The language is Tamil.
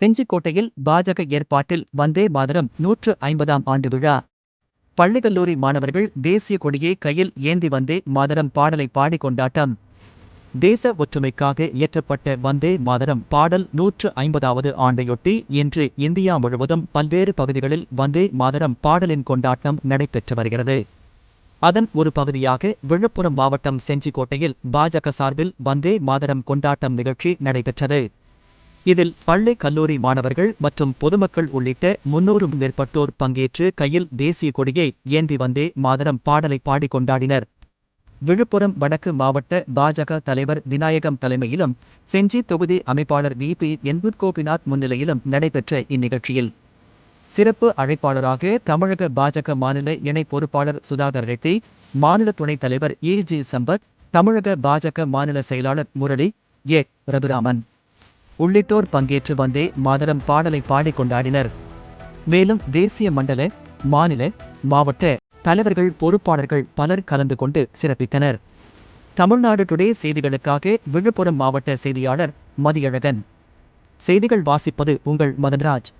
செஞ்சிக்கோட்டையில் பாஜக ஏற்பாட்டில் வந்தே மாதரம் நூற்று ஐம்பதாம் ஆண்டு விழா. பள்ளி கல்லூரி மாணவர்கள் தேசிய கொடியை கையில் ஏந்தி வந்தே மாதரம் பாடலை பாடி கொண்டாட்டம். தேச ஒற்றுமைக்காக இயற்றப்பட்ட வந்தே மாதரம் பாடல் நூற்று ஐம்பதாவது ஆண்டையொட்டி இன்று இந்தியா முழுவதும் பல்வேறு பகுதிகளில் வந்தே மாதரம் பாடலின் கொண்டாட்டம் நடைபெற்று வருகிறது. அதன் ஒரு பகுதியாக விழுப்புரம் மாவட்டம் செஞ்சிக்கோட்டையில் பாஜக சார்பில் வந்தே மாதரம் கொண்டாட்டம் நிகழ்ச்சி நடைபெற்றது. இதில் பள்ளி கல்லூரி மாணவர்கள் மற்றும் பொதுமக்கள் உள்ளிட்ட முன்னூறும் மேற்பட்டோர் பங்கேற்று கையில் தேசிய கொடியை ஏந்தி வந்தே மாதரம் பாடலை பாடி கொண்டாடினர் விழுப்புரம் வடக்கு மாவட்ட பாஜக தலைவர் விநாயகம் தலைமையிலும் செஞ்சி தொகுதி அமைப்பாளர் வி. பி. என்புட் கோபிநாத் முன்னிலையிலும் நடைபெற்ற இந்நிகழ்ச்சியில் சிறப்பு அழைப்பாளராக தமிழக பாஜக மாநில இணை பொறுப்பாளர் சுதாகர் ரெட்டி மாநில துணைத் தலைவர் ஏ. ஜி. சம்பத் தமிழக பாஜக மாநில செயலாளர் முரளி ஏ. ரகுராமன். உள்ளிட்டோர் பங்கேற்று வந்தே மாதரம் பாடலை பாடிக் கொண்டாடினர். மேலும் தேசிய மண்டல மாநில மாவட்ட தலைவர்கள் பொறுப்பாளர்கள் பலர் கலந்து கொண்டு சிறப்பித்தனர். தமிழ்நாடு டுடே செய்திகளுக்காக விழுப்புரம் மாவட்ட செய்தியாளர் மதியழகன். செய்திகள் வாசிப்பது உங்கள் மதன்ராஜ்.